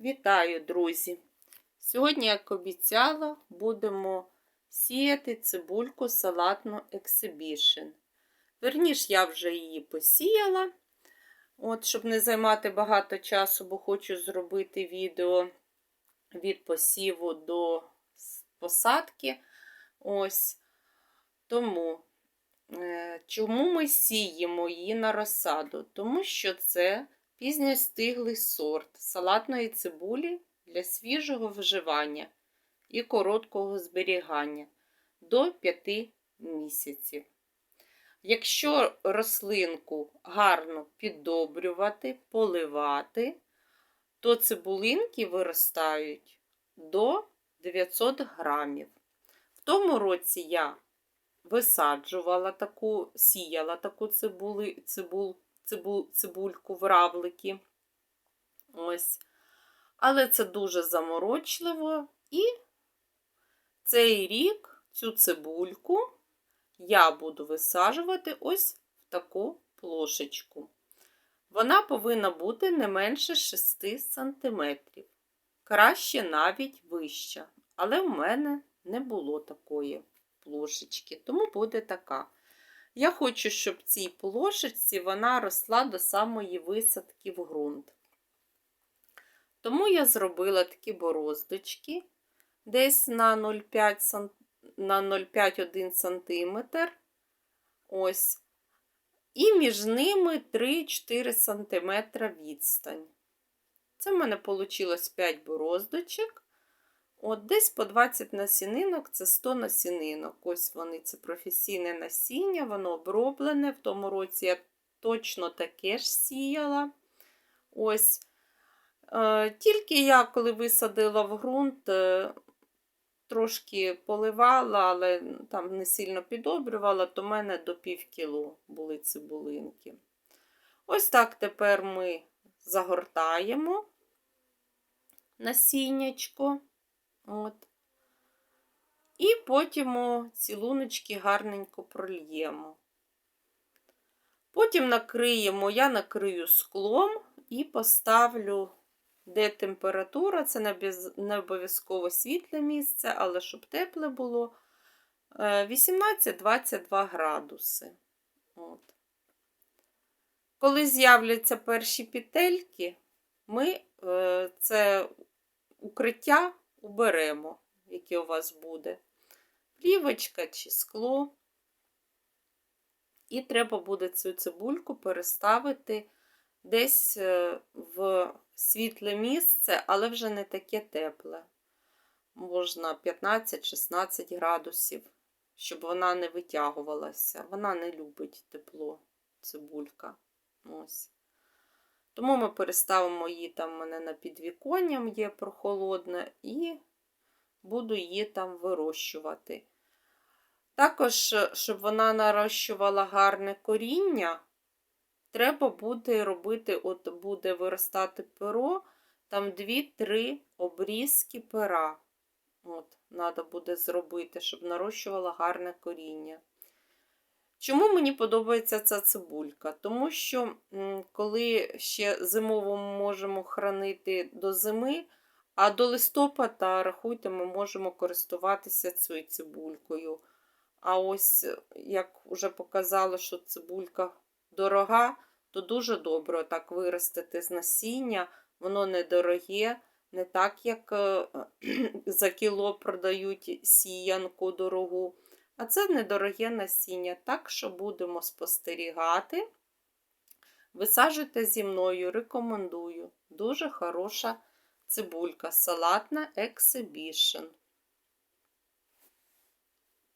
Вітаю, друзі! Сьогодні, як обіцяла, будемо сіяти цибульку салатну Exhibition. Верніш, я вже її посіяла. От, щоб не займати багато часу, бо хочу зробити відео від посіву до посадки. Ось. Тому, е, чому ми сіємо її на розсаду? Тому що це пізньостиглий сорт салатної цибулі для свіжого вживання і короткого зберігання до 5 місяців. Якщо рослинку гарно піддобрювати, поливати, то цибулинки виростають до 900 грамів. В тому році я висаджувала таку, сіяла таку цибули, цибул, цибул, цибульку в равлики. Ось. Але це дуже заморочливо. І цей рік цю цибульку я буду висаджувати ось в таку плошечку. Вона повинна бути не менше 6 см. Краще навіть вища. Але в мене не було такої плошечки, тому буде така. Я хочу, щоб цій плошечці вона росла до самої висадки в ґрунт. Тому я зробила такі бороздочки десь на 0,5 на 0,5-1 см. Ось. І між ними 3-4 см відстань. Це в мене вийшло 5 бороздочок. От Десь по 20 насінинок це 100 насінинок. Ось вони, це професійне насіння, воно оброблене. В тому році я точно таке ж сіяла. Ось. Е, Тільки я, коли висадила в ґрунт, е, трошки поливала, але там не сильно підобрювала, то в мене до пів кіло були цибулинки. Ось так тепер ми загортаємо насіннячко. От. І потім ці луночки гарненько прольємо. Потім накриємо, я накрию склом і поставлю, де температура, це не обов'язково світле місце, але щоб тепле було 18-22 градуси. От. Коли з'являться перші петельки, ми е, це укриття уберемо, яке у вас буде. Плівочка чи скло. І треба буде цю цибульку переставити десь е, в світле місце, але вже не таке тепле. Можна 15-16 градусів, щоб вона не витягувалася. Вона не любить тепло, цибулька. Ось. Тому ми переставимо її там у мене на підвіконням є прохолодне, і буду її там вирощувати. Також, щоб вона нарощувала гарне коріння, треба буде робити, от буде виростати перо, там 2-3 обрізки пера. От, Треба буде зробити, щоб нарощувала гарне коріння. Чому мені подобається ця цибулька? Тому що, коли ще зимово ми можемо хранити до зими, а до листопада, рахуйте, ми можемо користуватися цією цибулькою. А ось, як вже показала, що цибулька дорога, то дуже добре так виростити з насіння. Воно недороге, не так, як е, за кіло продають сіянку дорогу. А це недороге насіння, так що будемо спостерігати. Висаджуйте зі мною, рекомендую. Дуже хороша цибулька, салатна Exhibition.